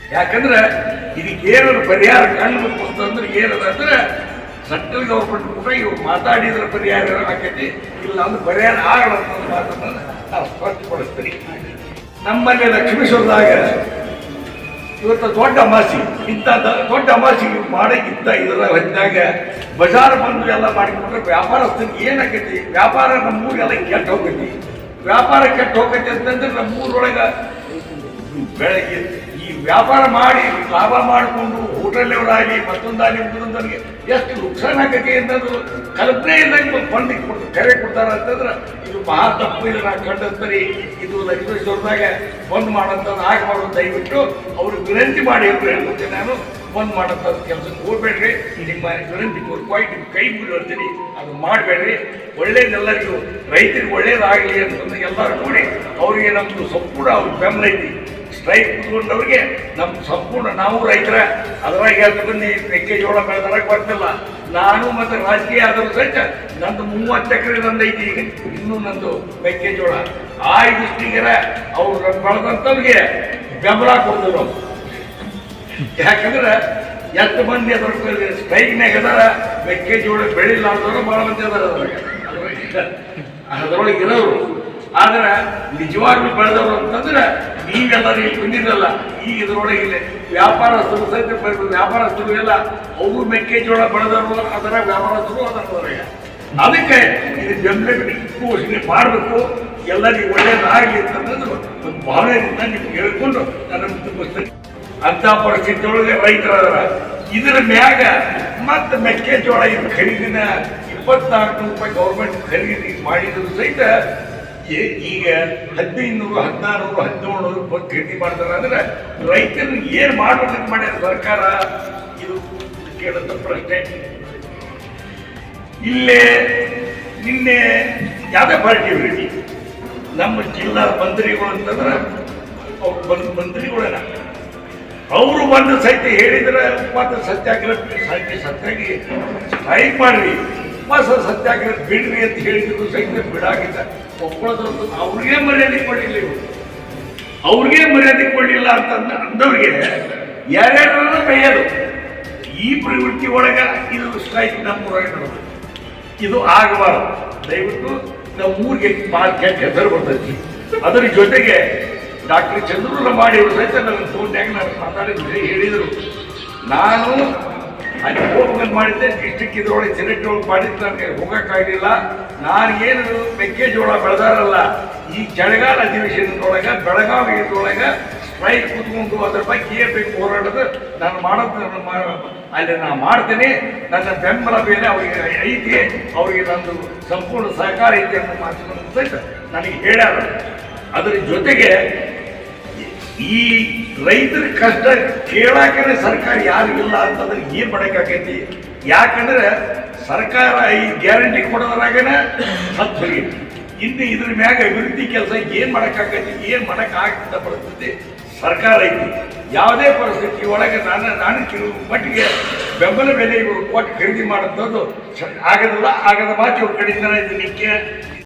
ಯಾಕಂದ್ರೆ ಇದಕ್ಕೆ ಪರಿಹಾರ ಕಾಣಬೇಕು ಅಂತಂದ್ರೆ ಏನದ ಅಂದ್ರೆ ಸೆಂಟ್ರಲ್ ಗೌರ್ಮೆಂಟ್ ಕೂಡ ಇವ್ರು ಮಾತಾಡಿದ್ರೆ ಪರಿಹಾರ ಆಕೈತಿ. ಇಲ್ಲ ಅಂದ್ರೆ ಪರಿಹಾರ ಆಗಲ್ಲ ಅಂತ ಮಾತನ್ನ ನಾವು ಸ್ಪಷ್ಟಪಡಿಸ್ತೀನಿ ನಮ್ಮಲ್ಲಿ ಲಕ್ಷ್ಮೀಶ್ವರದಾಗ ಇವತ್ತು ದೊಡ್ಡ ಅಮಾಸಿ, ಇಂಥ ದೊಡ್ಡ ಅಮಾಸಿ ಮಾಡೋಕ್ಕಿಂತ ಇದರ ಹೊತ್ತಾಗ ಬಜಾರ್ ಬಂದು ಎಲ್ಲ ಮಾಡಿಕೊಂಡ್ರೆ ವ್ಯಾಪಾರಸ್ಥರಿಗೆ ಏನಾಗೈತಿ ವ್ಯಾಪಾರ ನಮ್ಮೂರಿಗೆಲ್ಲ ಕೆಟ್ಟ ಹೋಗೈತಿ ವ್ಯಾಪಾರ ಕೆಟ್ಟ ಹೋಗತ್ತೆ ಅಂತಂದ್ರೆ ನಮ್ಮೂರೊಳಗ ಬೆಳಗ್ಗೆ ಈ ವ್ಯಾಪಾರ ಮಾಡಿ ಲಾಭ ಮಾಡಿಕೊಂಡು ಹೋಟೆಲ್ನವರಾಗಿ ಮತ್ತೊಂದಾಗಿ ಮತ್ತೊಂದಾಗಲಿ ಎಷ್ಟು ನುಕ್ಸಾನ್ ಆಗತ್ತೆ ಅಂತಂದ್ರೆ ಕಲ್ಪನೆ ಇಲ್ಲ. ಒಂದು ಫಂಡಿಗೆ ಕೊಟ್ಟು ಕರೆ ಕೊಡ್ತಾರ ಅಂತಂದ್ರೆ ಇದು ಮಹಾ ತಪ್ಪು ಇದನ್ನ ಕಂಡಂತರಿ ಇದು ಲಕ್ಷ್ಮೇಶ್ವರದಾಗ ಬಂದ್ ಮಾಡೋಂಥದ್ದು ಮಾಡೋ ದಯವಿಟ್ಟು ಅವ್ರಿಗೆ ವಿನಂತಿ ಮಾಡಿ ಅಂತ ಹೇಳ್ಬಿಟ್ಟೆ ನಾನು. ಬಂದ್ ಮಾಡೋಂಥದ್ದು ಕೆಲಸಕ್ಕೆ ಹೋಗ್ಬೇಡ್ರಿ. ನಿಮ್ಮ ವಿನಂತಿ ಪೂರ್ವಕವಾಗಿ ನಿಮ್ಮ ಕೈ ಮುಗಿರ್ತೀನಿ ಅದು ಮಾಡಬೇಡ್ರಿ. ಒಳ್ಳೇದೆಲ್ಲರಿಗೂ ರೈತರಿಗೆ ಒಳ್ಳೇದಾಗಲಿ ಅಂತಂದ್ರೆ ಎಲ್ಲರೂ ಕೂಡಿ ಅವರಿಗೆ ನಮ್ಮದು ಸಂಪೂರ್ಣ ಅವ್ರ ಬೆಂಬಲ ಐತಿ ಸ್ಟ್ರೈಕ್ ಕುತ್ಕೊಂಡವ್ರಿಗೆ ನಮ್ಮ ಸಂಪೂರ್ಣ ನಾವು ರೈತರ. ಅದ್ರಾಗ ಎಷ್ಟು ಮಂದಿ ಮೆಕ್ಕೆಜೋಳ ಬೆಳೆದಾಗ ಬರ್ತಿಲ್ಲ. ನಾನು ಮತ್ತೆ ರಾಜಕೀಯ ಆದರೂ ಸಹಿತ ನಂದು ಮೂವತ್ತು ಎಕರೆ ನಂದು ಐತಿ ಈಗ, ಇನ್ನೂ ನಂದು ಮೆಕ್ಕೆಜೋಳ. ಆ ದೃಷ್ಟಿಗೆರ ಅವ್ರು ಬೆಳೆದಂಥವ್ರಿಗೆ ಬೆಂಬಲ ಕೊಡ್ತೀವಿ ನಾವು. ಯಾಕಂದ್ರೆ ಎಷ್ಟು ಮಂದಿ ಅದ್ರ ಸ್ಟ್ರೈಕ್ನಾಗ ಅದಾರ ಮೆಕ್ಕೆಜೋಳ ಬೆಳಿಲ್ಲ ಅಂದ್ರೆ ಭಾಳ ಮಂದಿ ಅದಾರ ಅದ್ರಾಗ ಅದ್ರೊಳಗೆ ಅದ್ರೊಳಗೆ ಇರೋರು. ಆದ್ರೆ ನಿಜವಾಗ್ಲೂ ಬೆಳೆದವರು ಅಂತಂದ್ರೆ ಈಗೆಲ್ಲರೂ ಇಲ್ಲಿ ಬಂದಿರಲ್ಲ ಈಗ ಇದ್ರೊಳಗೆ ಇಲ್ಲಿ ವ್ಯಾಪಾರಸ್ಥರು ಸಹಿತ ಬೆಳೆದ ವ್ಯಾಪಾರಸ್ಥರು ಎಲ್ಲ ಅವರು ಮೆಕ್ಕೆಜೋಳ ಬೆಳೆದವರು, ಅದರ ವ್ಯಾಪಾರಸ್ಥರು ಅದರ ಅದ್ರಾಗ ಅದಕ್ಕೆ ಇದು ಜನರಿಗೆ ಘೋಷಣೆ ಮಾಡಬೇಕು. ಎಲ್ಲರಿಗೂ ಒಳ್ಳೇದಾಗಲಿ ಅಂತಂದ್ರೆ ಒಂದು ಭಾವನೆಯಿಂದ ನಿಮ್ಗೆ ಹೇಳ್ಕೊಂಡು ನನ್ನ ತುಂಬಿಸ್ತೇನೆ ಅಂತ ಪರಿಸ್ಥಿತಿ ಒಳಗೆ ರೈತರಾದ್ರ ಇದರ ಮ್ಯಾಗ ಮತ್ತೆ ಮೆಕ್ಕೆಜೋಳ ಇದು ಖರೀದಿನ ಇಪ್ಪತ್ನಾಲ್ಕು ರೂಪಾಯಿ ಗೌರ್ಮೆಂಟ್ ಖರೀದಿ ಮಾಡಿದ್ರು ಸಹಿತ ಈಗ ಹದಿನೈದು ನೂರು ಹದಿನಾರು ನೂರು ಹದಿನೇಳು ನೂರು ರೂಪಾಯಿ ಖರೀದಿ ಮಾಡ್ತಾರೆ ಅಂದ್ರೆ ರೈತರು ಏನು ಮಾಡ್ಬೇಕಂತ ಮಾಡ್ಯಾರ ಸರ್ಕಾರ? ಇದು ಕೇಳಂತ ಪ್ರಶ್ನೆ. ಇಲ್ಲೇ ನಿನ್ನೆ ಯಾವುದೇ ಪಾರ್ಟಿ ಹೇಳಿ ನಮ್ಮ ಜಿಲ್ಲಾ ಮಂತ್ರಿಗಳು ಅಂತಂದ್ರೆ ಮಂತ್ರಿಗಳೇನ. ಅವರು ಬಂದು ಸಹಿತ ಹೇಳಿದ್ರೆ ಮತ್ತೆ ಸತ್ಯಾಗ್ರಹ, ಸತ್ಯ ಸತ್ಯಾಗಿ ಸ್ಟ್ರೈಕ್ ಮಾಡ್ರಿ. ಮತ್ತೆ ಸತ್ಯಾಗ್ರಹ ಬಿಡ್ರಿ ಅಂತ ಹೇಳಿದ್ರು ಸಹಿತ ಬಿಡಾಗಿದ್ದ. ಒಪ್ಪಳದಂತೂ ಅವ್ರಿಗೆ ಮರ್ಯಾದೆ ಕೊಡಲಿಲ್ಲ ಇವರು. ಅವ್ರಿಗೆ ಮರ್ಯಾದೆ ಕೊಡಲಿಲ್ಲ ಅಂತ ಅಂದ- ಅಂದವ್ರಿಗೆ ಯಾರ್ಯಾರು ಕೈಯ್ಯೋದು ಈ ಪ್ರವೃತ್ತಿ ಒಳಗ ಇದು ಸ್ಟ್ರೈಕ್ ನಮ್ಮ ನಡೆದು ಇದು ಆಗಬಾರದು. ದಯವಿಟ್ಟು ನಮ್ಮ ಊರಿಗೆ ಭಾಳ ಕೆಟ್ಟ ಹೆಸರು ಬರ್ತೈತಿ. ಅದರ ಜೊತೆಗೆ ಡಾಕ್ಟರ್ ಚಂದ್ರೂರ ಮಾಡಿ ಅವರು ಸಹಿತ ನನ್ನ ಫೋನ್ಯಾಗ ನಾನು ಮಾತಾಡಿದ್ರೆ ಹೇಳಿದರು. ನಾನು ಅಲ್ಲಿ ಹೋಗ್ಬೇಕು ಮಾಡಿದ್ದೆ ಡಿಸ್ಟಿಕ್ ಇದ್ರೊಳಗೆ ಸೆಲೆಕ್ಟ್ ಒಳಗೆ ಮಾಡಿದ್ದು ನನಗೆ ಹೋಗೋಕ್ಕಾಗಲಿಲ್ಲ ನಾನು ಏನು ಮೆಕ್ಕೆಜೋಳ ಬೆಳೆದಾರಲ್ಲ, ಈ ಚಳಿಗಾಲ ಅಧಿವೇಶನದೊಳಗೆ, ಬೆಳಗಾವಿ ಇದ್ರೊಳಗೆ ಸ್ಟ್ರೈಕ್ ಕೂತ್ಕೊಂಡು ಅದ್ರ ಬಗ್ಗೆ ಏನು ಬೇಕು ಹೋರಾಡೋದು ನಾನು ಮಾಡೋದು ಅಲ್ಲಿ ನಾನು ಮಾಡ್ತೀನಿ. ನನ್ನ ಬೆಂಬಲ ಮೇಲೆ ಅವರಿಗೆ ಐತಿ, ಅವರಿಗೆ ನಂದು ಸಂಪೂರ್ಣ ಸಹಕಾರ ಐತಿ ಅನ್ನೋ ಮಾತು ಸಹಿತ ನನಗೆ ಹೇಳ್ಯಾರ. ಅದ್ರ ಜೊತೆಗೆ ಈ ರೈತರ ಕಷ್ಟ ಕೇಳಾಕನೆ ಸರ್ಕಾರ ಯಾರು ಇಲ್ಲ ಅಂತಂದ್ರೆ ಏನ್ ಮಾಡಕ್ಕಾಕೈತಿ ಯಾಕಂದ್ರೆ ಸರ್ಕಾರ ಈ ಗ್ಯಾರಂಟಿ ಕೊಡೋದ್ರಾಗೇನೆ ಹತ್ತು ಇನ್ನು ಇದ್ರ ಮ್ಯಾಗ ಅಭಿವೃದ್ಧಿ ಕೆಲಸ ಏನ್ ಏನ್ ಮಾಡಕ್ ಆಗ್ತಿದ್ದ ಪರಿಸ್ಥಿತಿ ಸರ್ಕಾರ ಐತಿ. ಯಾವುದೇ ಪರಿಸ್ಥಿತಿ ಒಳಗೆ ನಾನು ನಾನು ಕೆಲವು ಮಟ್ಟಿಗೆ ಬೆಂಬಲ ಬೆಲೆ ಕೊಟ್ಟು ಖರೀದಿ ಮಾಡುವಂಥದ್ದು ಸ- ಆಗದಿಲ್ಲ, ಆಗದ ಮಾತು ಇವ್ರ ಕಡೆಯಿಂದ ಇದು ನಿಕ್ಕೆ